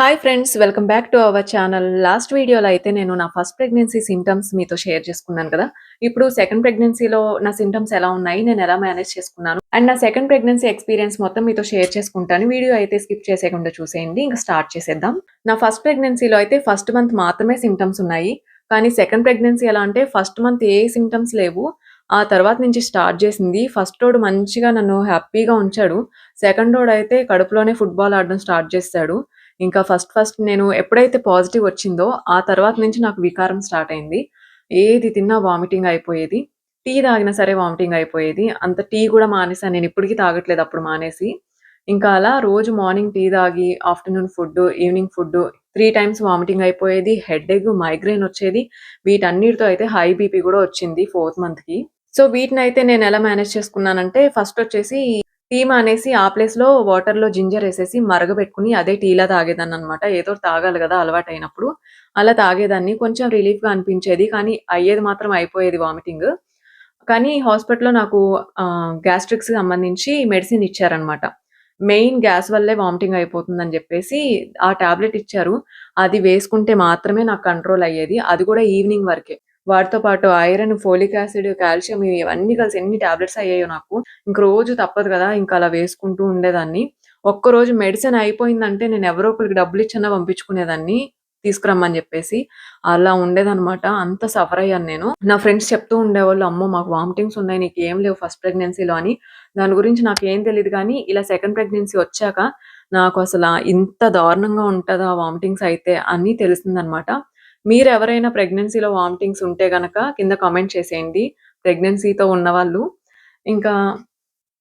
Hi friends welcome back to our channel last వీడియోలో అయితే నేను నా ఫస్ట్ ప్రెగ్నెన్సీ సింటమ్స్ మీతో షేర్ చేసుకున్నాను కదా. ఇప్పుడు సెకండ్ ప్రెగ్నెన్సీలో నా సింటమ్స్ ఎలా ఉన్నాయి నేను ఎలా మేనేజ్ చేసుకున్నాను? అండ్ నా సెకండ్ ప్రెగ్నెన్సీ ఎక్స్పీరియన్స్ మొత్తం మీతో షేర్ చేసుకుంటాను. వీడియో అయితే స్కిప్ చేసేయకుండా చూసేయండి ఇంకా స్టార్ట్ చేసేద్దాం. నా ఫస్ట్ ప్రెగ్నెన్సీలో అయితే ఫస్ట్ మంత్ మాత్రమే సింటమ్స్ ఉన్నాయి. కానీ సెకండ్ ప్రెగ్నెన్సీ ఎలా అంటే ఫస్ట్ మంత్ ఏ సింటమ్స్ లేవు. ఆ తర్వాత నుంచి స్టార్ట్ చేసింది. ఫస్ట్ రోడ్ మంచిగా నన్ను హ్యాపీగా ఉంచాడు. సెకండ్ రోడ్ అయితే కడుపులోనే ఫుట్బాల్ ఆడడం స్టార్ట్ చేశాడు ఇంకా ఫస్ట్ ఫస్ట్ నేను ఎప్పుడైతే పాజిటివ్ వచ్చిందో ఆ తర్వాత నుంచి నాకు వికారం స్టార్ట్ అయింది. ఏది తిన్నా వామిటింగ్ అయిపోయేది. టీ తాగినా సరే వామిటింగ్ అయిపోయేది. అంత టీ కూడా మానేసాను నేను ఇప్పటికీ తాగట్లేదు. అప్పుడు మానేసి ఇంకా అలా రోజు మార్నింగ్ టీ తాగి afternoon food evening food three times vomiting అయిపోయేది. హెడ్ ఎగ్ మైగ్రేన్ వచ్చేది. వీటన్నిటితో అయితే హై బీపీ కూడా వచ్చింది ఫోర్త్ మంత్కి. సో వీటిని అయితే నేను ఎలా మేనేజ్ చేసుకున్నానంటే ఫస్ట్ వచ్చేసి టీ మానేసి ఆ ప్లేస్‌లో వాటర్‌లో జింజర్ ఏసేసి మరగబెట్టుకొని అదే టీలా తాగేదాన్ననమాట. ఏదో తాగాలి గదా! అలవాటయినప్పుడు. అలా తాగేదాన్ని. కొంచెం రిలీఫ్‌గా అనిపించేది. కానీ అయ్యేది మాత్రం అయిపోయేది వామిటింగ్. కానీ హాస్పిటల్‌లో నాకు ఆహ్, గ్యాస్ట్రిక్స్‌కి సంబంధించి మెడిసిన్ ఇచ్చారనమాట. మెయిన్ గ్యాస్ వల్లే వామిటింగ్ అయిపోతుందని జెప్పేసి ఆ టాబ్లెట్ ఇచ్చారు. అది వేసుకుంటే మాత్రమే నాకు కంట్రోల్ అయ్యేది. అది కూడా ఈవినింగ్ వరకే. వాటితో పాటు ఐరన్, ఫోలిక్ యాసిడ్, కాల్షియం ఇవన్నీ కలిసి ఎన్ని టాబ్లెట్స్ అయ్యాయో నాకు. ఇంక రోజు తప్పదు కదా! ఇంకా అలా వేసుకుంటూ ఉండేదాన్ని. ఒక్కరోజు మెడిసిన్ అయిపోయిందంటే నేను ఎవరో ఒకరికి డబ్బులు ఇచ్చినా పంపించుకునేదాన్ని తీసుకురమ్మని చెప్పేసి. అలా ఉండేదనమాట. అంత సఫర్ అయ్యాను నేను. నా ఫ్రెండ్స్ చెప్తూ ఉండేవాళ్ళు, "అమ్మో! మాకు వామిటింగ్స్ ఉన్నాయి. నీకు ఏం లేవు ఫస్ట్ ప్రెగ్నెన్సీలో" అని. దాని గురించి నాకు ఏం తెలియదు కానీ ఇలా సెకండ్ ప్రెగ్నెన్సీ వచ్చాక నాకు అసలు ఇంత దారుణంగా ఉంటుందా వామిటింగ్స్ అయితే అని తెలిసిందనమాట. మీరెవరైనా ప్రెగ్నెన్సీలో వామిటింగ్స్ ఉంటే గనక కింద కామెంట్ చేసేయండి. ప్రెగ్నెన్సీతో ఉన్నవాళ్ళు. ఇంకా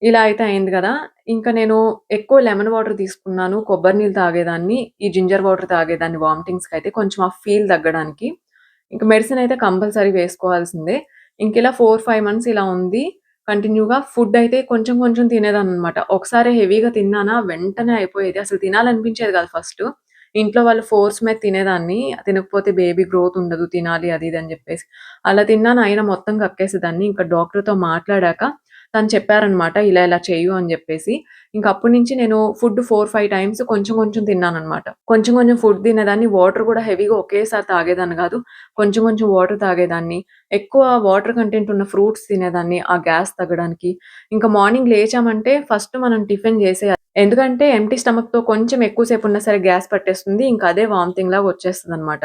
ఇలా అయితే అయింది కదా ఇంకా నేను ఎక్కువ లెమన్ వాటర్ తీసుకున్నాను. కొబ్బరి నీళ్ళు తాగేదాన్ని. ఈ జింజర్ వాటర్ తాగేదాన్ని వామిటింగ్స్‌కైతే కొంచెం ఆ ఫీల్ తగ్గడానికి. ఇంకా మెడిసిన్ అయితే కంపల్సరీ వేసుకోవాల్సిందే. ఇంకిలా 4, 5 మంత్స్ ఇలా ఉంది. కంటిన్యూగా ఫుడ్ అయితే కొంచెం కొంచెం తినేదాన్ని అనమాట ఒకసారి హెవీగా తిన్నానా వెంటనే అయిపోయేది. అసలు తినాలనిపించేది కాదు ఫస్ట్ ఇంట్లో వాళ్ళు ఫోర్స్ మీద తినేదాన్ని. తినకపోతే బేబీ గ్రోత్ ఉండదు. తినాలి అది ఇది అని చెప్పేసి. అలా తిన్నాను అయినా మొత్తం కక్కేసేదాన్ని. ఇంకా డాక్టర్‌తో మాట్లాడాక తను చెప్పారనమాట. ఇలా ఇలా చెయ్యు అని జెప్పేసి. ఇంక అప్పటి నుంచి నేను ఫుడ్ 4, 5 టైమ్స్ కొంచెం కొంచెం తిన్నాననమాట. కొంచెం కొంచెం ఫుడ్ తినేదాన్ని. వాటర్ గూడా హెవీగా ఒకేసారి తాగేదాన్ని గాదు. కొంచెం కొంచెం వాటర్ తాగేదాన్ని. ఎక్కువ వాటర్ కంటెంట్ ఉన్న ఫ్రూట్స్ తినేదాన్ని. ఆ గ్యాస్ తగ్గడానికి. ఇంకా మార్నింగ్ లేచామంటే ఫస్ట్ మనం టిఫిన్ జేసేయాలి. ఎందుకంటే ఎంటీ స్టమక్‌తో కొంచెం ఎక్కువ సేపు ఉన్నా సరే గ్యాస్ పట్టేస్తుంది. ఇంకా అదే వామిటింగ్ లాగా వచ్చేస్తుంది అనమాట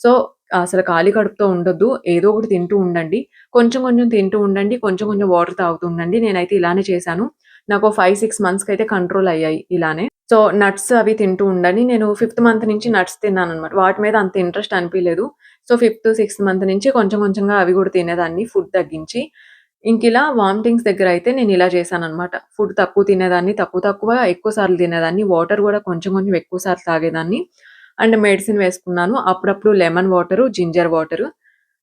సో, అసలు ఖాళీ కడుపుతో ఉండొద్దు. ఏదో ఒకటి తింటూ ఉండండి. కొంచెం కొంచెం తింటూ ఉండండి. కొంచెం కొంచెం వాటర్ తాగుతూ ఉండండి. నేనైతే ఇలానే చేశాను. నాకు ఫైవ్ సిక్స్ మంత్స్కి అయితే కంట్రోల్ అయ్యాయి ఇలానే. సో, నట్స్ అవి తింటూ ఉండండి. నేను ఫిఫ్త్ మంత్ నుంచి నట్స్ తిన్నాను అనమాట వాటి మీద అంత ఇంట్రెస్ట్ అనిపించలేదు సో, ఫిఫ్త్, సిక్స్త్ మంత్ నుంచి కొంచెం కొంచెంగా అవి కూడా తినేదాన్ని ఫుడ్ తగ్గించి. ఇంకిలా వామిటింగ్స్ దగ్గర అయితే నేను ఇలా చేశాననమాట. ఫుడ్ తక్కువ తినేదాన్ని. తక్కువ తక్కువ ఎక్కువ సార్లు తినేదాన్ని. వాటర్ కూడా కొంచెం కొంచెం ఎక్కువ సార్లు తాగేదాన్ని. అండ్ మెడిసిన్ వేసుకున్నాను. అప్పుడప్పుడు లెమన్ వాటరు, జింజర్ వాటరు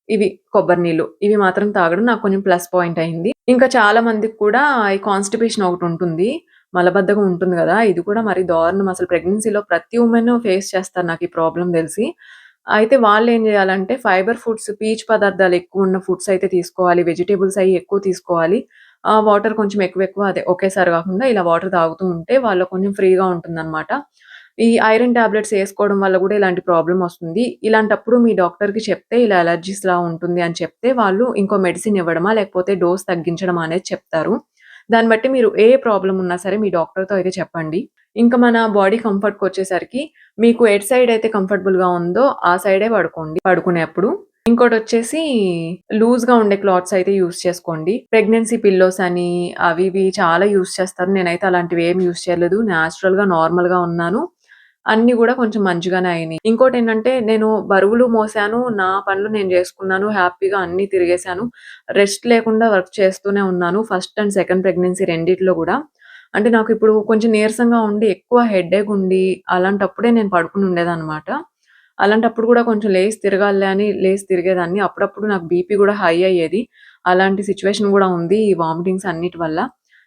ఇవి కొబ్బరి నీళ్ళు. ఇవి మాత్రం తాగడం నాకు కొంచెం ప్లస్ పాయింట్ అయింది. ఇంకా చాలా మందికి కూడా ఈ కాన్‌స్టిపేషన్ ఒకటుంటుంది. మలబద్ధకం ఉంటుంది కదా ఇది కూడా మరి దారుణం అసలు ప్రెగ్నెన్సీలో ప్రతి ఉమెన్ ఫేస్ చేస్తారు నాకు ఈ ప్రాబ్లం తెలిసి. అయితే వాళ్ళు ఏం చేయాలంటే ఫైబర్ ఫుడ్స్, పీచు పదార్థాలు ఎక్కువ ఉన్న ఫుడ్స్ అయితే తీసుకోవాలి. వెజిటేబుల్స్ అవి ఎక్కువ తీసుకోవాలి. వాటర్ కొంచెం ఎక్కువ ఎక్కువ అదే ఒకేసారి కాకుండా ఇలా వాటర్ తాగుతూ ఉంటే వాళ్ళు కొంచెం ఫ్రీగా ఉంటుందన్నమాట ఈ ఐరన్ టాబ్లెట్స్ వేసుకోవడం వల్ల కూడా ఇలాంటి ప్రాబ్లం వస్తుంది. ఇలాంటప్పుడు మీ డాక్టర్‌కి చెప్తే ఇలా అలర్జీస్‌లా ఉంటుంది అని చెప్తే వాళ్ళు ఇంకో మెడిసిన్ ఇవ్వడమా, లేకపోతే డోస్ తగ్గించడమా అనేది చెప్తారు. దాన్ని బట్టి మీరు ఏ ప్రాబ్లం ఉన్నా సరే మీ డాక్టర్‌తో అయితే చెప్పండి. ఇంకా మన బాడీ కంఫర్ట్‌కొచ్చేసరికి మీకు ఎటు సైడ్ అయితే కంఫర్టబుల్‌గా ఉందో ఆ సైడే పడుకోండి పడుకునేప్పుడు. ఇంకోటి వచ్చేసి లూజ్‌గా ఉండే క్లాత్స్ అయితే యూజ్ చేసుకోండి. ప్రెగ్నెన్సీ పిల్లోస్ అని అవి ఇవి చాలా యూస్ చేస్తారు. నేనైతే అలాంటివి ఏం యూజ్ చేయలేదు. న్యాచురల్గా నార్మల్‌గా ఉన్నాను. అన్ని కూడా కొంచెం మంచిగానే అయింది ఇంకోటి ఏంటంటే నేను బరువులు మోసాను. నా పనులు నేను చేసుకున్నాను హ్యాపీగా అన్ని తిరిగేసాను. రెస్ట్ లేకుండా వర్క్ చేస్తూనే ఉన్నాను. ఫస్ట్ అండ్ సెకండ్ ప్రెగ్నెన్సీ రెండిట్లో కూడా అంటే నాకు ఇప్పుడు కొంచెం నీరసంగా ఉండి ఎక్కువ హెడేక్ ఉండి అలాంటప్పుడే నేను పడుకుని ఉండేదన్నమాట అలాంటప్పుడు కూడా కొంచెం లేసి తిరగాలి అని లేసి తిరిగేదాన్ని. అప్పుడప్పుడు నాకు బీపీ కూడా హై అయ్యేది. అలాంటి సిచ్యువేషన్ కూడా ఉంది ఈ వామిటింగ్స్ అన్నిటి వల్ల.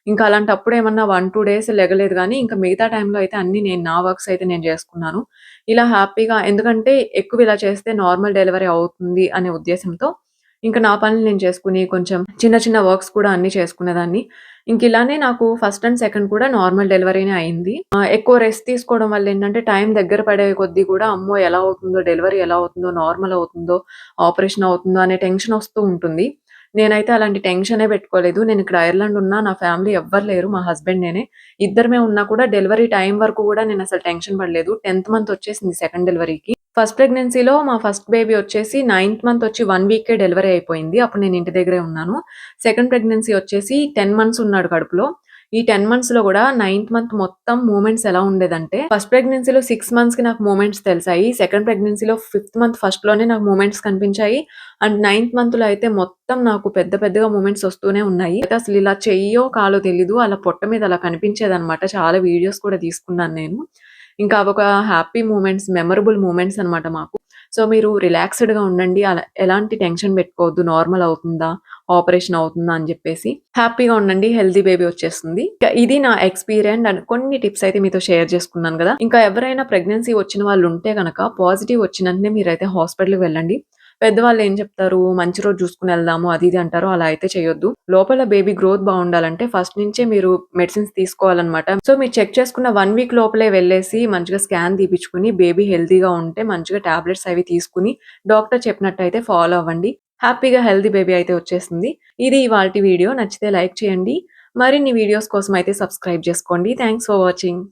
ఇంకా అలాంటప్పుడు ఏమన్నా 1, 2 డేస్ లెగలేదు కానీ ఇంకా మిగతా టైంలో అయితే అన్ని నేను నా వర్క్స్ అయితే నేను చేసుకున్నాను ఇలా హ్యాపీగా ఎందుకంటే ఎక్కువ ఇలా చేస్తే నార్మల్ డెలివరీ అవుతుంది అనే ఉద్దేశంతో ఇంకా నా పనులు నేను చేసుకుని కొంచెం చిన్న చిన్న వర్క్స్ కూడా అన్ని చేసుకునేదాన్ని. ఇంక ఇలానే నాకు ఫస్ట్ అండ్ సెకండ్ కూడా నార్మల్ డెలివరీనే అయింది. ఎక్కువ రెస్ట్ తీసుకోవడం వల్ల ఏంటంటే టైం దగ్గర పడే కొద్దీ కూడా అమ్మో! ఎలా అవుతుందో, డెలివరీ ఎలా అవుతుందో, నార్మల్ అవుతుందో, ఆపరేషన్ అవుతుందో అనే టెన్షన్ వస్తూ ఉంటుంది. నేనైతే అలాంటి టెన్షనే పెట్టుకోలేదు. నేను ఇక్కడ ఐర్లాండ్ ఉన్నా నా ఫ్యామిలీ ఎవ్వరు లేరు. మా హస్బెండ్ నేనే. ఇద్దరమే ఉన్నా కూడా డెలివరీ టైం వరకు కూడా నేను అసలు టెన్షన్ పడలేదు. 10థ్ మంత్ వచ్చేసింది సెకండ్ డెలివరీకి. ఫస్ట్ ప్రెగ్నెన్సీలో మా ఫస్ట్ బేబీ వచ్చేసి నైన్త్ మంత్ వచ్చి వన్ వీకే డెలివరీ అయిపోయింది. అప్పుడు నేను ఇంటి దగ్గరే ఉన్నాను. సెకండ్ ప్రెగ్నెన్సీ వచ్చేసి 10 మంత్స్ ఉన్నాడు కడుపులో. ఈ 10 మంత్స్‌లో కూడా నైన్త్ మంత్ మొత్తం మూమెంట్స్ ఎలా ఉండేదంటే ఫస్ట్ ప్రెగ్నెన్సీలో 6 మంత్స్‌కి నాకు మూమెంట్స్ తెలిసాయి. సెకండ్ ప్రెగ్నెన్సీలో ఫిఫ్త్ మంత్ ఫస్ట్‌లోనే నాకు మూమెంట్స్ కనిపించాయి. అండ్ నైన్త్ మంత్‌లో అయితే మొత్తం నాకు పెద్ద పెద్దగా మూమెంట్స్ వస్తూనే ఉన్నాయి. అయితే అసలు ఇలా చెయ్యో, కాలో తెలీదు. అలా పొట్ట మీద అలా కనిపించేదనమాట. చాలా వీడియోస్ కూడా తీసుకున్నాను నేను. ఇంకా ఒక హ్యాపీ మూమెంట్స్, మెమరబుల్ మూమెంట్స్ అనమాట మాకు. సో, మీరు రిలాక్స్‌డ్‌గా ఉండండి. అలా ఎలాంటి టెన్షన్ పెట్టుకోవద్దు. నార్మల్ అవుతుందా? ఆపరేషన్ అవుతుందా? అని చెప్పేసి హ్యాపీగా ఉండండి. హెల్దీ బేబీ వచ్చేస్తుంది. ఇది నా ఎక్స్‌పీరియన్స్ అండ్ కొన్ని టిప్స్ అయితే మీతో షేర్ చేసుకున్నాను కదా ఇంకా ఎవరైనా ప్రెగ్నెన్సీ వచ్చిన వాళ్ళు ఉంటే గనక పాజిటివ్ వచ్చిన మీరైతే హాస్పిటల్‌కి వెళ్ళండి. పెద్దవాళ్ళు ఏం చెప్తారు? మంచి రోజు చూసుకుని వెళ్దాము అది ఇది అంటారు. అలా అయితే చేయొద్దు. లోపల బేబీ గ్రోత్ బాగుండాలంటే ఫస్ట్ నుంచే మీరు మెడిసిన్స్ తీసుకోవాలన్నమాట సో, మీరు చెక్ చేసుకున్న వన్ వీక్ లోపలే వెళ్ళేసి మంచిగా స్కాన్ తీపిచ్చుకొని బేబీ హెల్తీగా ఉంటే మంచిగా టాబ్లెట్స్ అవి తీసుకొని డాక్టర్ చెప్పినట్టయితే ఫాలో అవ్వండి. హ్యాపీగా హెల్తీ బేబీ అయితే వచ్చేసింది ఇది ఇవాళ వీడియో. నచ్చితే లైక్ చేయండి. మరిన్ని వీడియోస్ కోసం అయితే సబ్స్క్రైబ్ చేసుకోండి. Thanks for watching.